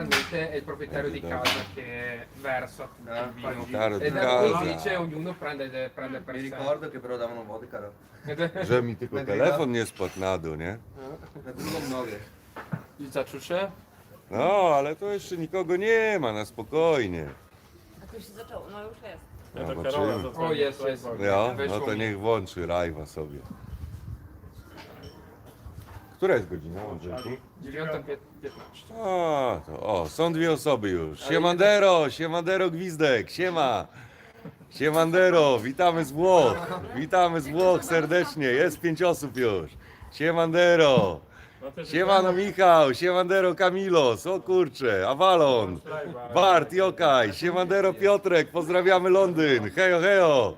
Realmente è il proprietario di casa che versa il vino. Di E da casa. invece ognuno prende, prende per Mi sé. ricordo che però davano vodka no. Że mi tylko telefon nie spadł na dół, nie? na drugą nogę. Zaczusze? No, ale to jeszcze nikogo nie ma, na spokojnie. A to się zaczęło, no już jest. Ja to Zobaczymy. Karola. O, jest, jest. Ja? Weszło No to mi. niech włączy live'a sobie. Która jest godzina, Andrzejku? 9.15. A, to, o, są dwie osoby już. Siemandero, siemandero Gwizdek, siema. Siemandero, witamy z Włoch. Witamy z Włoch serdecznie, jest pięć osób już. Siemandero. No Siemano Michał, siemandero Kamilos, o kurcze, Avalon. Bart, Jokaj, siemandero Piotrek, pozdrawiamy Londyn, hejo hejo.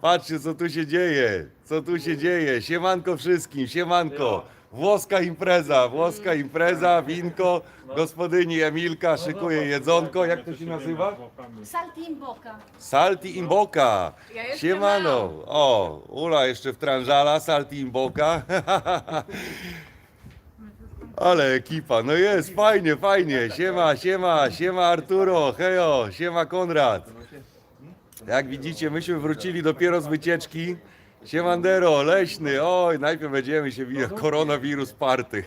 Patrzcie co tu się dzieje, co tu się dzieje, siemanko wszystkim, siemanko. Włoska impreza, włoska impreza, winko, gospodyni Emilka szykuje jedzonko, jak to się nazywa? Salti in bocca. Salti Imboka. Ja Siemano. O, Ula jeszcze w tranżala, Salti Imboka. Ale ekipa, no jest, fajnie, fajnie. Siema, siema, siema Arturo, hejo, siema Konrad. Jak widzicie, myśmy wrócili dopiero z wycieczki. Siemandero, leśny, oj, najpierw będziemy się widzieć, koronawirus party.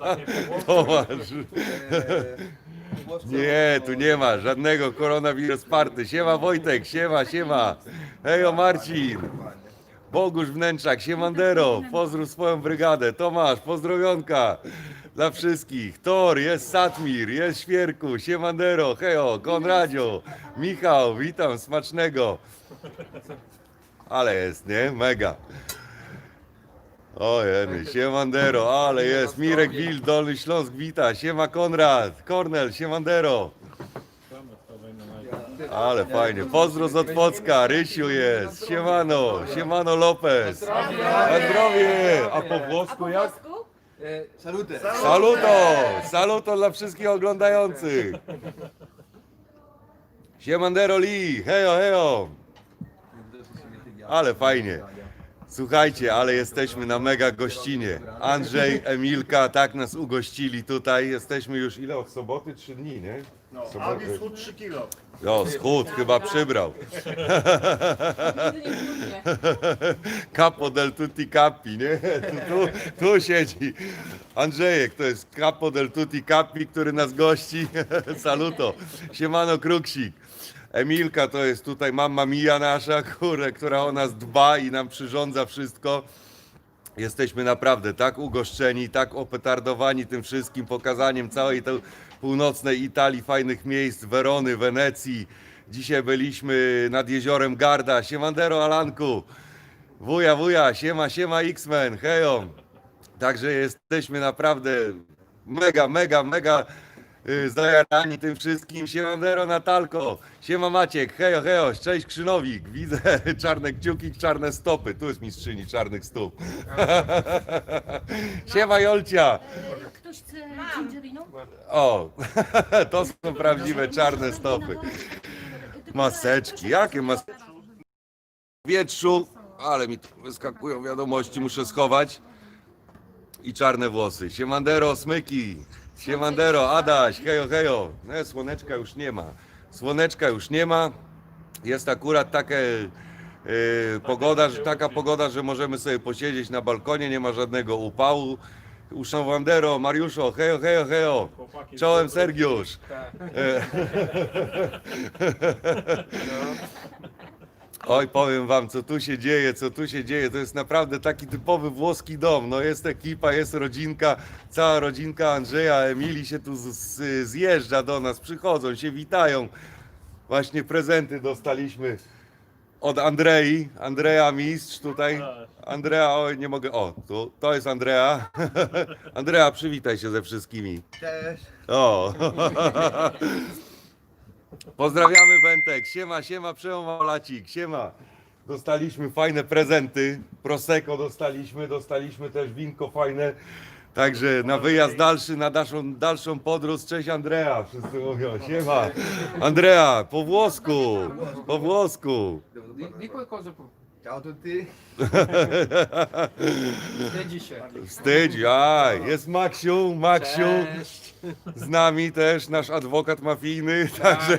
Tomasz. Nie, tu nie ma żadnego koronawirus party. Siema Wojtek, siema, siema. Hejo Marcin. Bogusz Wnętrzak, siemandero, pozdrów swoją brygadę. Tomasz, pozdrowionka dla wszystkich. Tor, jest Satmir, jest Świerku, siemandero, hejo, Konradzio, Michał, witam, smacznego. Ale jest, nie? Mega. O jeny, siemandero, ale jest. Mirek Wil, Dolny Śląsk, wita. Siema Konrad, Kornel, siemandero. Ale fajnie. Pozdro z Otwocka, Rysiu jest. Siemano, siemano Lopez. Na zdrowie. A po włosku jak? Salute! Saluto! Saluto dla wszystkich oglądających. Siemandero Lee, hejo, hejo. Ale fajnie. Słuchajcie, ale jesteśmy na mega gościnie. Andrzej, Emilka, tak nas ugościli tutaj. Jesteśmy już ile od soboty? Trzy dni, nie? No, Soboty. Audi schód 3 kilo. O, schód chyba przybrał. Capo del tutti capi, nie? Tu, tu, tu siedzi Andrzejek, to jest Capo del tutti capi, który nas gości. Saluto. Siemano Kruksik. Emilka to jest tutaj mama mia nasza, kurę, która o nas dba i nam przyrządza wszystko. Jesteśmy naprawdę tak ugoszczeni, tak opetardowani tym wszystkim, pokazaniem całej tej północnej Italii, fajnych miejsc, Werony, Wenecji. Dzisiaj byliśmy nad jeziorem Garda. Siemandero Alanku. Wuja, wuja, siema, siema X-Men, hejo. Także jesteśmy naprawdę mega, mega, mega zajarani tym wszystkim. Siemandero Natalko, siema Maciek, hejo, hejo, cześć Krzynowik. Widzę czarne kciuki, czarne stopy. Tu jest mistrzyni czarnych stóp. siema Jolcia. Ktoś chce? O, to są prawdziwe czarne stopy. Maseczki, jakie maseczki? W wietrzu, ale mi tu wyskakują wiadomości, muszę schować. I czarne włosy. Siemandero, smyki. Siemandero, Adaś, hejo, hejo. No, słoneczka już nie ma. Słoneczka już nie ma. Jest akurat takie e, pogoda, że, taka pogoda, że możemy sobie posiedzieć na balkonie, nie ma żadnego upału. Uszanowandero, Mariuszo, hejo, hejo, hejo. Czołem Sergiusz. tak. Oj, powiem wam, co tu się dzieje, co tu się dzieje. To jest naprawdę taki typowy włoski dom. No jest ekipa, jest rodzinka, cała rodzinka Andrzeja, Emilii się tu z, z, zjeżdża do nas, przychodzą, się witają. Właśnie prezenty dostaliśmy od Andrei. Andrea Mistrz tutaj. Andrea, oj, nie mogę. O, tu, to jest Andrea. Andrea, przywitaj się ze wszystkimi. Cześć! O! Pozdrawiamy Wentek. Siema, siema, przełomolacik, siema. Dostaliśmy fajne prezenty. Prosecco dostaliśmy, dostaliśmy też winko fajne. Także na wyjazd dalszy, na dalszą, dalszą podróż. Cześć Andrea, wszyscy mówią. Siema. Andrea, po włosku, po włosku. Ciao a tutti! Wstydzi się. Wstydź, aj, jest Maksiu, Maksiu. Cześć. Z nami też nasz adwokat mafijny, także,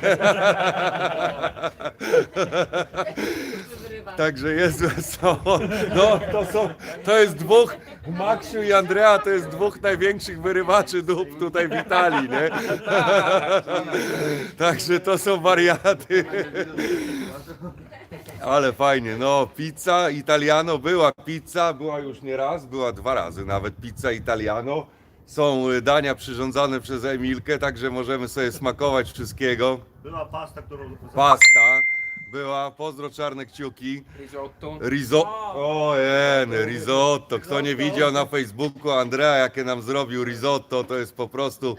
Wyrywa. także jest wesoło. No to są, to jest dwóch, Maksiu i Andrea to jest dwóch największych wyrywaczy dup tutaj w Italii, nie? Także to są wariaty. Ale fajnie, no pizza italiano była pizza, była już nie raz, była dwa razy nawet pizza italiano. Są y, dania przyrządzane przez Emilkę, także możemy sobie smakować wszystkiego. Była pasta, którą... Pasta była, pozdro czarne kciuki. Risotto. Risotto, o jen, risotto. Kto nie widział na Facebooku Andrea, jakie nam zrobił risotto, to jest po prostu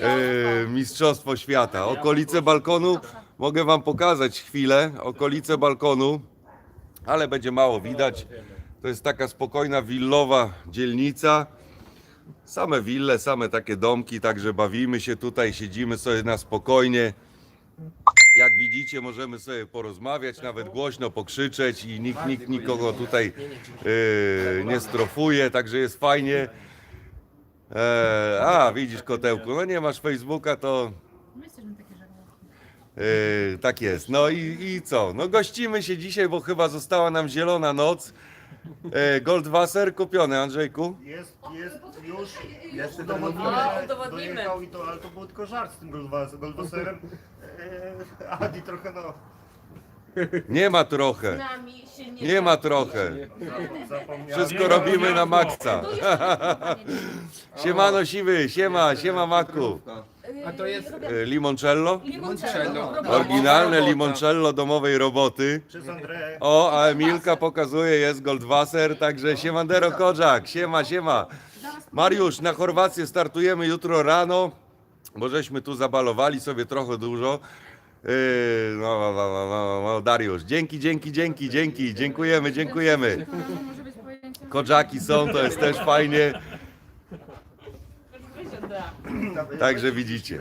e, mistrzostwo świata. Okolice balkonu, mogę wam pokazać chwilę, okolice balkonu, ale będzie mało widać. To jest taka spokojna, willowa dzielnica. Same wille, same takie domki, także bawimy się tutaj, siedzimy sobie na spokojnie. Jak widzicie, możemy sobie porozmawiać, nawet głośno pokrzyczeć i nikt, nikt nikogo tutaj e, nie strofuje, także jest fajnie. E, a, widzisz kotełku, no nie masz Facebooka, to My jesteśmy takie żarłoki. E, tak jest. No i, i co? No gościmy się dzisiaj, bo chyba została nam zielona noc. E, Goldwasser kupiony, Andrzejku. Jest, jest już... Jeszcze Udowodnimy, A, że udowodnimy. dojechał i to, ale to był tylko żart z tym Goldwas- Goldwasserem. Eee, Adi trochę no... Nie ma Z trochę. nami się nie Nie ma trochę. Wszystko robimy na maksa. Siemano siwy, siema, siema Maku. A to jest- E, Limoncello? Limoncello. Oryginalne Robota. limoncello domowej roboty. Przez Andrę. O, a Emilka pokazuje, jest Goldwasser, także siemandero Kodzak, siema, siema. Mariusz, na Chorwację startujemy jutro rano, bo żeśmy tu zabalowali sobie trochę dużo. Yy, no, no, no, no, no, no, Dariusz, dzięki, dzięki, dzięki, dzięki, dziękujemy, dziękujemy. może być pojęcie. Kodzaki są, to jest też fajnie, także widzicie.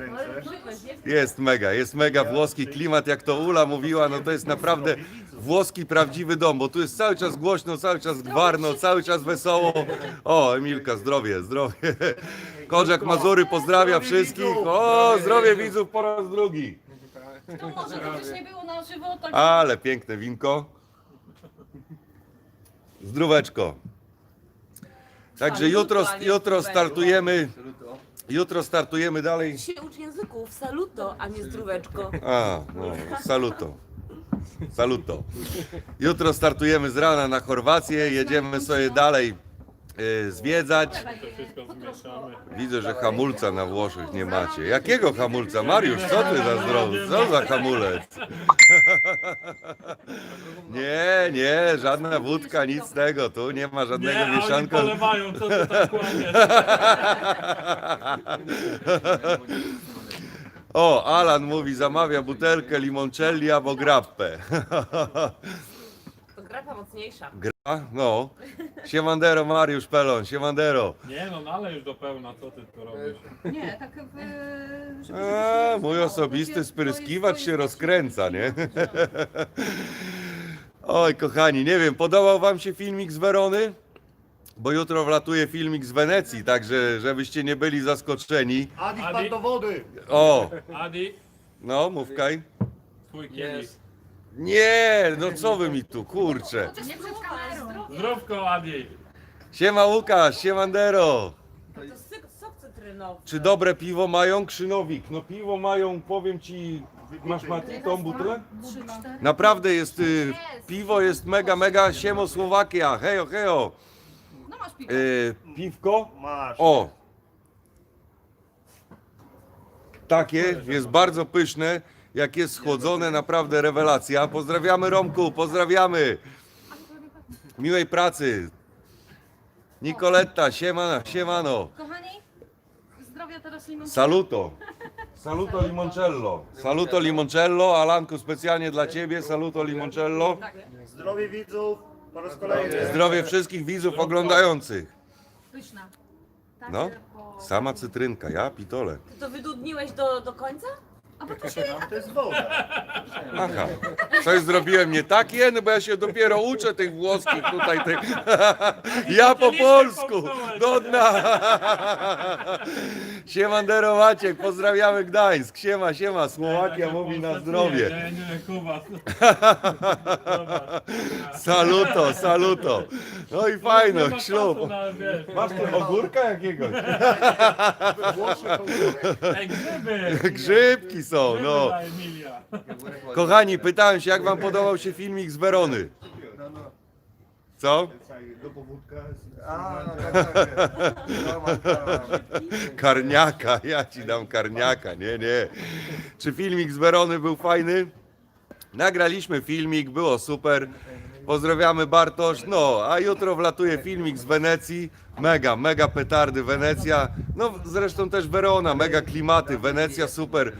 Jest mega, jest mega włoski klimat, jak to Ula mówiła, no to jest naprawdę włoski prawdziwy dom, bo tu jest cały czas głośno, cały czas gwarno, cały czas wesoło. O, Emilka, zdrowie, zdrowie. Korzak Mazury pozdrawia wszystkich. O, zdrowie widzów po raz drugi. To może to też nie było na żywo, tak Ale piękne winko. Zdróweczko. Także jutro, jutro startujemy, jutro startujemy dalej. się ucz języków, saluto, a nie zdróweczko. A, no, saluto. Saluto. Jutro startujemy z rana na Chorwację, jedziemy sobie dalej e, zwiedzać. Widzę, że hamulca na Włoszech nie macie. Jakiego hamulca? Mariusz, co ty za zdrowy? Co za hamulec? Nie, nie, żadna wódka, nic z tego. Tu nie ma żadnego Nie, oni mieszanka. polewają, co ty tak kłamiesz? O, Alan mówi, zamawia butelkę limoncelli albo grappę. Grapa mocniejsza. Gra? No. Siemandero, Mariusz Pelon, siemandero. Nie no, nalej już do pełna, co ty tu robisz? Nie, tak w... żeby A, się mój osobisty spryskiwacz się rozkręca, nie? Oj, kochani, nie wiem, podobał wam się filmik z Werony? Bo jutro wlatuje filmik z Wenecji, także żebyście nie byli zaskoczeni. Adi Adi. wpadł do wody. O, Adi, no, mówkaj. twój kielich. Jest. Nie, no co wy mi tu, kurczę. Nie przed kamerą. Zdrówko, Adi. Siema Łukasz, siemandero. To syk, sok cytrynowy. Czy dobre piwo mają? Krzynowik. No piwo mają, powiem ci, masz Mati tą butlę? Trzy, cztery. Naprawdę jest, y, piwo jest mega, mega, siemo Słowakia, hejo, hejo. No masz piwo. Y, piwko, Masz. o. Takie, jest bardzo pyszne, jak jest schłodzone, naprawdę rewelacja. Pozdrawiamy Romku, pozdrawiamy. Miłej pracy. Nikoletta, siemano, siemano. Kochani, zdrowia teraz limoncello. Saluto. Saluto limoncello. Saluto limoncello. Alanku, specjalnie dla ciebie. Saluto limoncello. Zdrowie widzów. Po raz kolejny. Zdrowie wszystkich widzów oglądających. Pyszna. Tak, No, po- sama cytrynka, ja pitole. Ty to wydudniłeś do, do końca? To się... To jest woda. Aha, coś zrobiłem nie tak, no bo ja się dopiero uczę tych włoskich tutaj. Tych... Ja po polsku, do dna. Siemandero Maciek, pozdrawiamy Gdańsk. Siema, siema, Słowakia Tak, mówi na zdrowie. Nie, nie, Kuba. Saluto, saluto. No i Nie fajno, ślub. czasu na, wiesz, Masz tu ogórka jakiegoś? Ej, grzyby! Grzybki są, no. Emilia. Kochani, pytałem się, jak wam podobał się filmik z Werony? No, no. Co? Do powódka. A, tak, tak. Karniaka, ja ci dam karniaka, nie, nie. Czy filmik z Werony był fajny? Nagraliśmy filmik, było super. Pozdrawiamy Bartosz. No, a jutro wlatuje filmik z Wenecji. Mega, mega petardy Wenecja. No zresztą też Werona, mega klimaty. Wenecja super,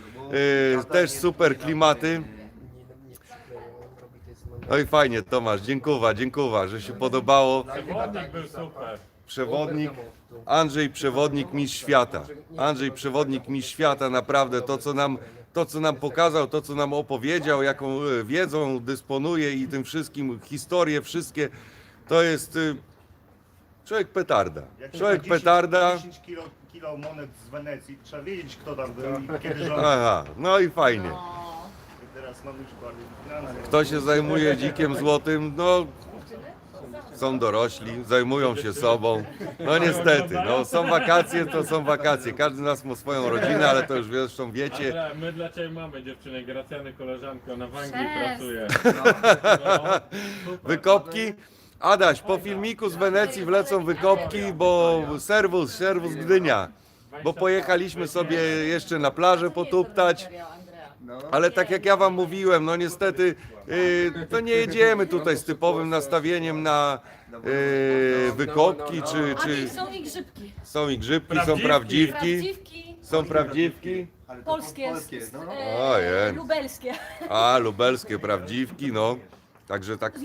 też super klimaty. No i fajnie Tomasz, dziękuję, dziękuję, że się podobało. Przewodnik był super. Przewodnik, Andrzej Przewodnik Mistrz Świata. Andrzej Przewodnik Mistrz Świata, naprawdę to co nam, to, co nam pokazał, to co nam opowiedział, jaką e, wiedzą dysponuje i tym wszystkim, historie wszystkie, to jest y, człowiek petarda. Człowiek za 10 petarda. 10 kilo, kilo monet z Wenecji, trzeba wiedzieć kto tam był i kiedy rządził. Aha, no i fajnie. Teraz mamy już bardziej finanse. Kto się zajmuje dzikiem złotym, no są dorośli, zajmują się sobą. No niestety, no są wakacje, to są wakacje. Każdy z nas ma swoją rodzinę, ale to już zresztą wiecie. My dla Ciebie mamy dziewczynę, Gracjany koleżankę, ona w Anglii Cześć. pracuje. No, super. Wykopki. Adaś, po filmiku z Wenecji wlecą wykopki, bo serwus, serwus Gdynia. Bo pojechaliśmy sobie jeszcze na plażę potuptać. Ale tak jak ja wam mówiłem, no niestety yy, to nie jedziemy tutaj z typowym nastawieniem na yy, wykopki, czy, czy są i grzybki. są i grzybki, są Prawdziwki. są prawdziwki, polskie, e, Ojej. lubelskie. a lubelskie prawdziwki, no. Także tak.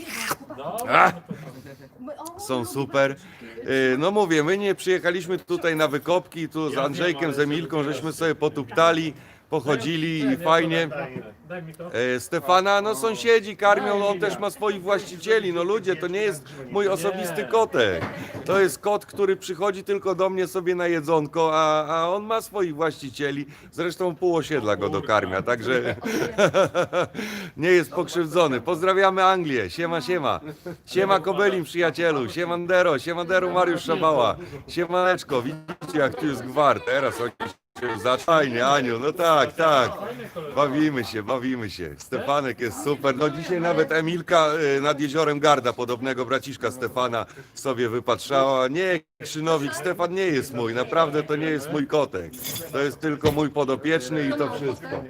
Dobra, O, są super. Yy, No mówię, my nie przyjechaliśmy tutaj na wykopki, tu z Andrzejkiem, z Emilką, żeśmy sobie potuptali, pochodzili i fajnie. E, Stefana, no sąsiedzi karmią, on też ma swoich właścicieli. No ludzie, to nie jest mój osobisty kotek. To jest kot, który przychodzi tylko do mnie sobie na jedzonko, a, a on ma swoich właścicieli. Zresztą pół osiedla go dokarmia, także nie jest pokrzywdzony. Pozdrawiamy Anglię, siema, siema. Siema Kobelin, przyjacielu, siemandero, siemandero Mariusz Szabała. Siemaneczko, widzicie jak tu jest gwar, teraz oni się zaczajnie, Aniu, no tak, tak. Bawimy się, bawimy się. Stefanek jest super. No dzisiaj nawet Emilka y, nad jeziorem Garda, podobnego braciszka Stefana, sobie wypatrzała. Nie, Krzynowik, Stefan nie jest mój, naprawdę to nie jest mój kotek. To jest tylko mój podopieczny i to wszystko.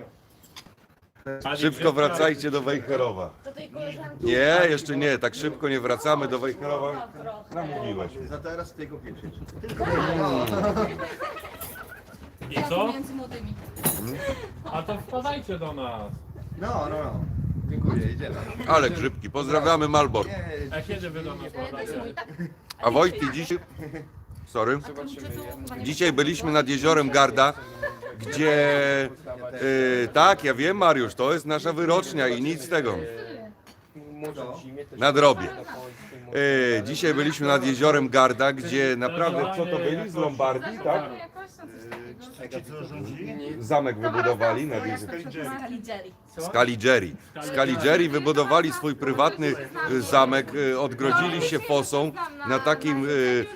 Szybko wracajcie do Wejherowa. Do tej koleżanki. Nie, jeszcze nie, tak szybko nie wracamy do Wejherowa. Namówiłeś. Za teraz tego pieprzyć. I co? Między młodymi. A to wpadajcie do nas. No, no, no. Dziękuję, idziemy. Ale grzybki, pozdrawiamy Malbor. Nie, A kiedy Wy do nas To jest wpadacie? tak? A Wojty dzisiaj... Sorry. Dzisiaj byliśmy nad jeziorem Garda, gdzie... y, tak, ja wiem Mariusz, to jest nasza wyrocznia i nic z tego. Nadrobię. Y, dzisiaj byliśmy nad jeziorem Garda, gdzie naprawdę, co to byli? Z Lombardii, tak? Co rządzili? Zamek wybudowali nad jeziorem. Skaligeri. Scaligeri. Scaligeri wybudowali swój prywatny y, zamek, y, odgrodzili się fosą na takim y,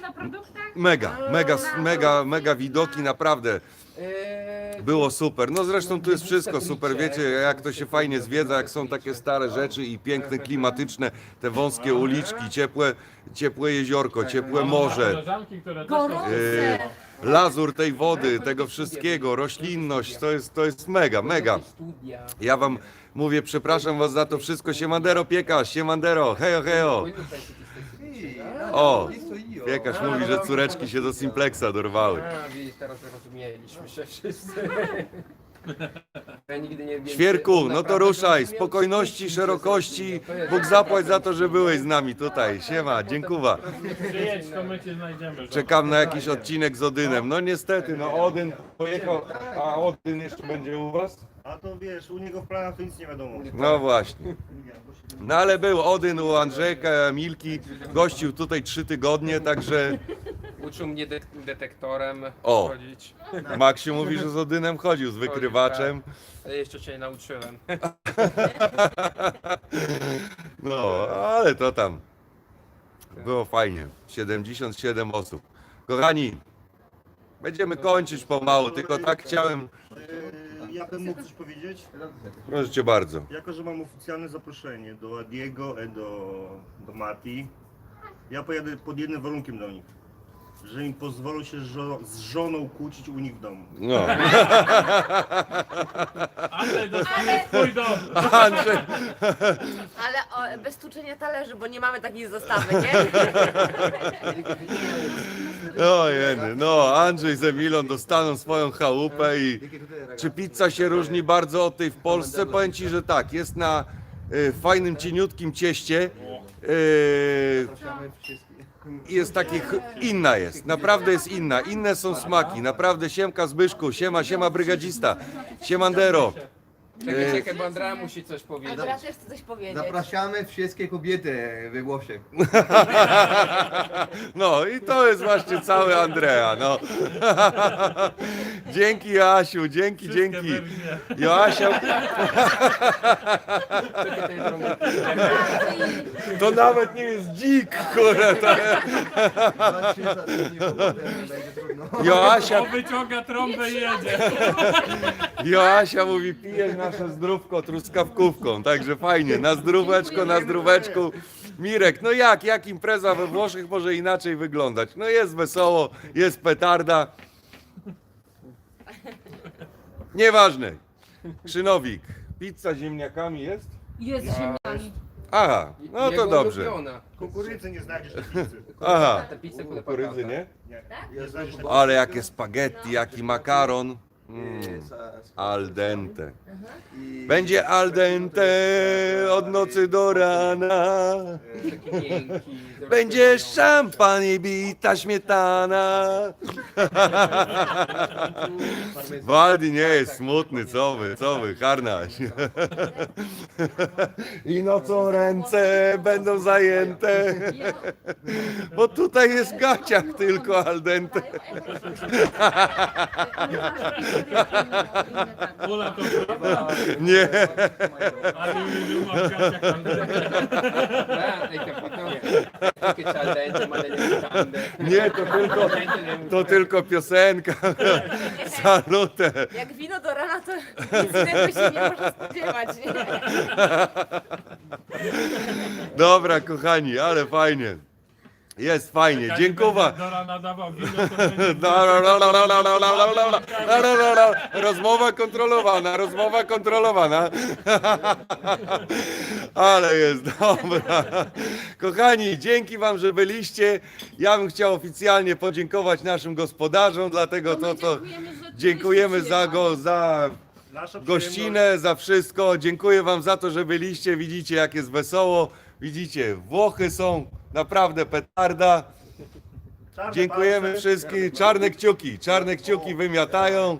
mega, mega, mega, mega widoki, naprawdę. Było super. No zresztą tu jest wszystko super. Wiecie, jak to się fajnie zwiedza, jak są takie stare rzeczy i piękne, klimatyczne, te wąskie uliczki, ciepłe, ciepłe jeziorko, ciepłe morze. Koleżanki, które też Gorące. Y, lazur tej wody, tego wszystkiego, roślinność, to jest, to jest mega, mega. Ja wam mówię, przepraszam was za to wszystko. Siemandero Piekarz, siemandero, hejo, hejo. O, Piekarz mówi, że córeczki się do Simplexa dorwały. Teraz zrozumieliśmy się wszyscy. Ja nigdy nie wiem, Świerku, no to ruszaj, spokojności, szerokości. Bóg zapłać za to, że byłeś z nami tutaj. Siema, dziękuwa. Przyjedź, to my Cię znajdziemy. żona. Czekam na jakiś odcinek z Odynem. No niestety, no Odyn pojechał, a Odyn jeszcze będzie u was? A to wiesz, u niego w planach to nic nie wiadomo. No właśnie. No ale był Odyn u Andrzejka, Milki, gościł tutaj trzy tygodnie, także Uczył mnie de detektorem O. chodzić. Maksiu mówi, że z Odynem chodził, z wykrywaczem. Ale jeszcze się nie nauczyłem. No, ale to tam było fajnie. 77 osób. Kochani, będziemy kończyć pomału, tylko tak chciałem. E, Ja bym mógł coś powiedzieć? Proszę cię bardzo. Jako, że mam oficjalne zaproszenie do Adiego i do, do Mati, ja pojadę pod jednym warunkiem do nich. Że im pozwolą się żo- z żoną kłócić u nich w domu. No. Andrzej dostanie swój dom. Andrzej, Ale o, bez tuczenia talerzy, bo nie mamy takiej zastawy, nie? no jeny, no Andrzej z Emilą dostaną swoją chałupę i czy pizza się różni bardzo od tej w Polsce? Powiem ci, że tak, jest na y, fajnym, cieniutkim cieście. Y, jest takich, inna jest, naprawdę jest inna, inne są smaki, naprawdę siemka Zbyszku, siema, siema brygadzista, siemandero. Czekaj, czekaj, bo Andrea musi coś powiedzieć. teraz też chcę coś powiedzieć. Zapraszamy wszystkie kobiety we Włoszech. No i to jest właśnie cały Andrea, no. Dzięki Joasiu, dzięki, dzięki. Joasia, to nawet nie jest dzik, kurde. To... Nie będzie trudno. Joasia, On wyciąga trąbę i jedzie. Joasia mówi, pijesz nasze zdrówko truskawkówką, także fajnie, na zdróweczko, na zdróweczku. Mirek, no jak, jak impreza we Włoszech może inaczej wyglądać? No jest wesoło, jest petarda. Nieważne. Krzynowik, pizza z ziemniakami jest? Jest ziemniami. Aha, no to dobrze. Kukurydzy nie znajdziesz na pizzy. Aha, kukurydzy, nie? Nie, nie znajdziesz na Ale jakie spaghetti, jaki makaron. Mm, al dente. Będzie al dente od nocy do rana. Będzie szampan i bita śmietana. Waldi nie jest smutny, co wy, co wy, harnaś. I nocą ręce będą zajęte, bo tutaj jest gaciach tylko al dente. Nie. Nie to tylko, to tylko piosenka. Salutę. Jak wino do rana, to nic się nie można spodziewać. Dobra, kochani, ale fajnie. Jest fajnie, Jak dziękuję. będzie Do rana dawał wino, to będzie... No, no, no, no, no, no, no, no, no, no, no, no, no, no. Rozmowa kontrolowana, rozmowa kontrolowana. Ale jest dobra. Kochani, dzięki Wam, że byliście. Ja bym chciał oficjalnie podziękować naszym gospodarzom, dlatego to, to dziękujemy za, go, za Nasza gościnę, za wszystko. Dziękuję Wam za to, że byliście. Widzicie, jak jest wesoło. Widzicie, Włochy są naprawdę petarda. Czarne Dziękujemy palce. wszystkim. Czarne kciuki, czarne kciuki wymiatają.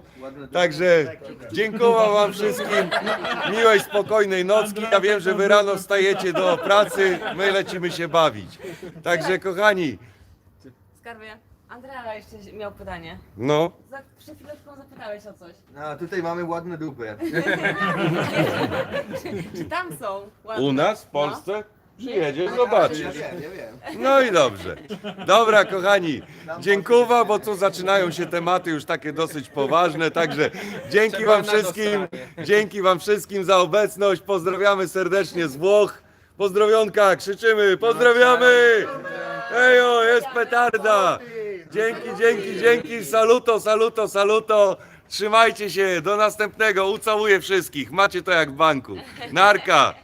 Także dziękuję Wam wszystkim. Miłej, spokojnej nocki. Ja wiem, że Wy rano wstajecie do pracy. My lecimy się bawić. Także kochani, Skarbie, Andrea jeszcze miał pytanie. no. Za, przed chwileczką zapytałeś o coś. A tutaj mamy ładne dupy. Czy tam są? Ładne? U nas w Polsce przyjedziesz, zobaczysz. Ja wiem, ja wiem. No i dobrze. Dobra, kochani, dziękuję, bo tu zaczynają się tematy już takie dosyć poważne, także dzięki Wam wszystkim, dzięki Wam wszystkim za obecność, pozdrawiamy serdecznie z Włoch, pozdrowionka, krzyczymy, pozdrawiamy! Ejo, jest petarda! Dzięki, dzięki, dzięki, saluto, saluto, saluto! Trzymajcie się, do następnego, ucałuję wszystkich, macie to jak w banku. Narka!